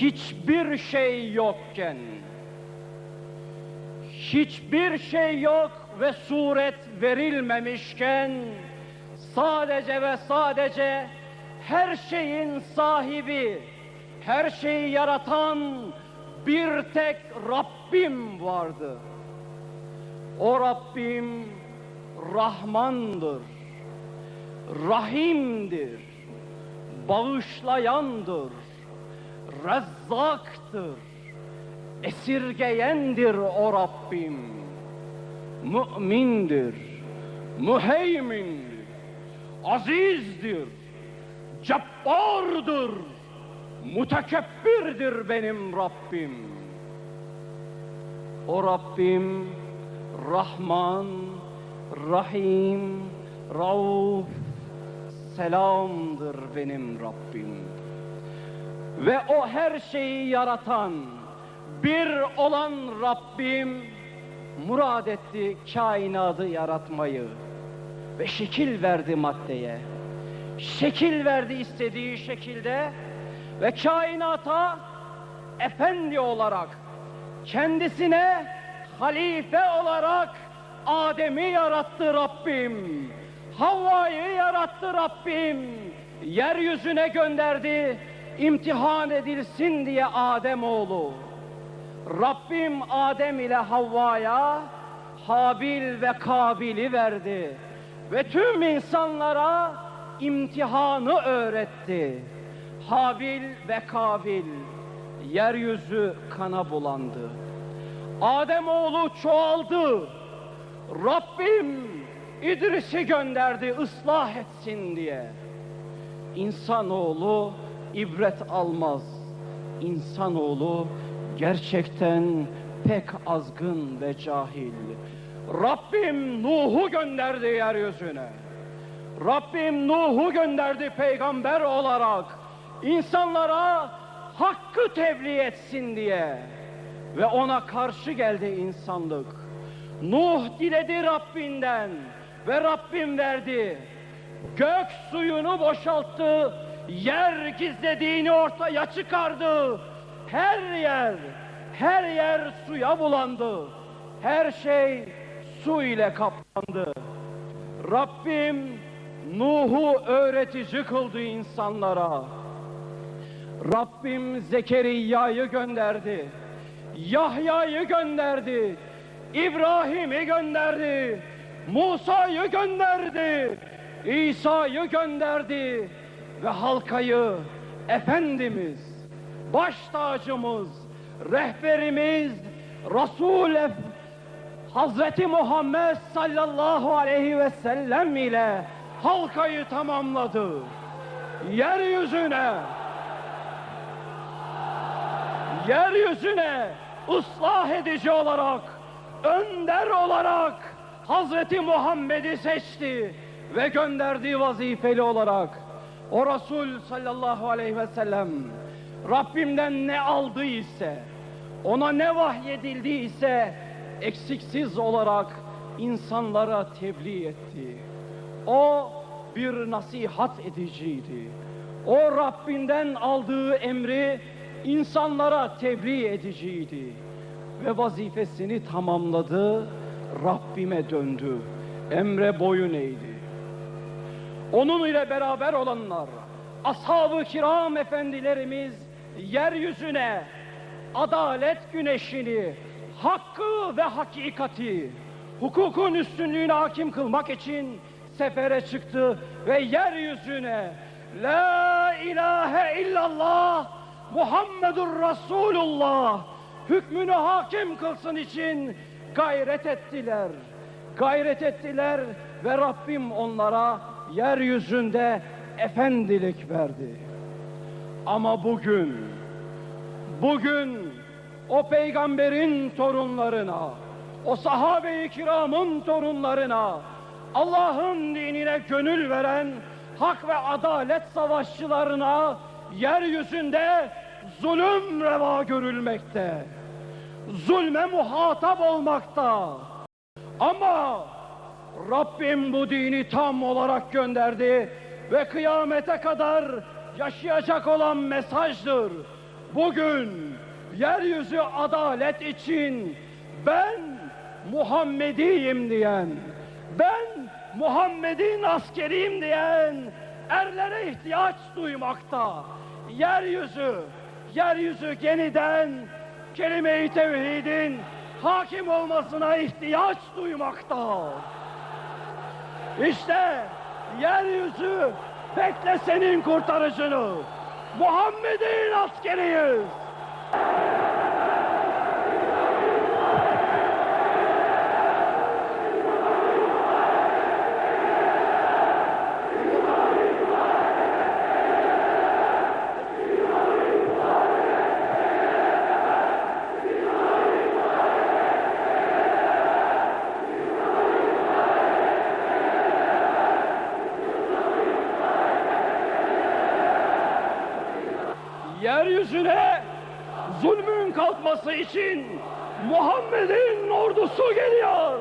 hiçbir şey yokken, hiçbir şey yok ve suret verilmemişken, sadece ve sadece her şeyin sahibi, her şeyi yaratan bir tek Rabbim vardı. O Rabbim Rahmandır, Rahim'dir, bağışlayandır, Rezzaktır, esirgeyendir o Rabbim. Mümindir, müheymindir, azizdir, cebbardır, mütekebbirdir benim Rabbim. O Rabbim Rahman, Rahim, Rauf, selamdır benim Rabbim. Ve o her şeyi yaratan, bir olan Rabbim murad etti kainatı yaratmayı ve şekil verdi maddeye. Şekil verdi istediği şekilde ve kainata efendi olarak kendisine halife olarak Adem'i yarattı Rabbim. Havva'yı yarattı Rabbim. Yeryüzüne gönderdi imtihan edilsin diye Adem oğlu. Rabbim Adem ile Havva'ya Habil ve Kabil'i verdi. Ve tüm insanlara imtihanı öğretti. Habil ve Kabil yeryüzü kana bulandı. Adem oğlu çoğaldı. Rabbim İdris'i gönderdi ıslah etsin diye. İnsanoğlu ibret almaz. İnsanoğlu gerçekten pek azgın ve cahil. Rabbim Nuh'u gönderdi yeryüzüne. Rabbim Nuh'u gönderdi peygamber olarak insanlara hakkı tebliğ etsin diye ve ona karşı geldi insanlık. Nuh diledi Rabbinden ve Rabbim verdi. Gök suyunu boşalttı, yer gizlediğini ortaya çıkardı. Her yer, her yer suya bulandı. Her şey su ile kaplandı. Rabbim Nuh'u öğretici kıldı insanlara. Rabbim Zekeriya'yı gönderdi. Yahya'yı gönderdi. İbrahim'i gönderdi. Musa'yı gönderdi. İsa'yı gönderdi. Ve halkayı Efendimiz, baş tacımız, rehberimiz, Resul Hazreti Muhammed sallallahu aleyhi ve sellem ile halkayı tamamladı. Yeryüzüne yeryüzüne ıslah edici olarak, önder olarak Hazreti Muhammed'i seçti ve gönderdiği vazifeli olarak o Resul sallallahu aleyhi ve sellem Rabbimden ne aldıysa, ona ne vahyedildiyse eksiksiz olarak insanlara tebliğ etti. O bir nasihat ediciydi. O Rabbinden aldığı emri insanlara tebliğ ediciydi. Ve vazifesini tamamladı, Rabbime döndü. Emre boyun eğdi. Onun ile beraber olanlar, ashab-ı kiram efendilerimiz yeryüzüne adalet güneşini, hakkı ve hakikati, hukukun üstünlüğüne hakim kılmak için sefere çıktı ve yeryüzüne La ilahe illallah Muhammedur Resulullah hükmünü hakim kılsın için gayret ettiler. Gayret ettiler ve Rabbim onlara yeryüzünde efendilik verdi. Ama bugün, bugün o peygamberin torunlarına, o sahabe-i kiramın torunlarına, Allah'ın dinine gönül veren hak ve adalet savaşçılarına yeryüzünde zulüm reva görülmekte. Zulme muhatap olmakta. Ama Rabbim bu dini tam olarak gönderdi ve kıyamete kadar yaşayacak olan mesajdır. bugün yeryüzü adalet için ben Muhammediyim diyen, ben Muhammed'in askeriyim diyen erlere ihtiyaç duymakta. Yeryüzü, yeryüzü yeniden kelime-i tevhidin hakim olmasına ihtiyaç duymakta. İşte yeryüzü bekle senin kurtarıcını. Muhammed'in askeriyiz. Yeryüzüne zulmün kalkması için Muhammed'in ordusu geliyor.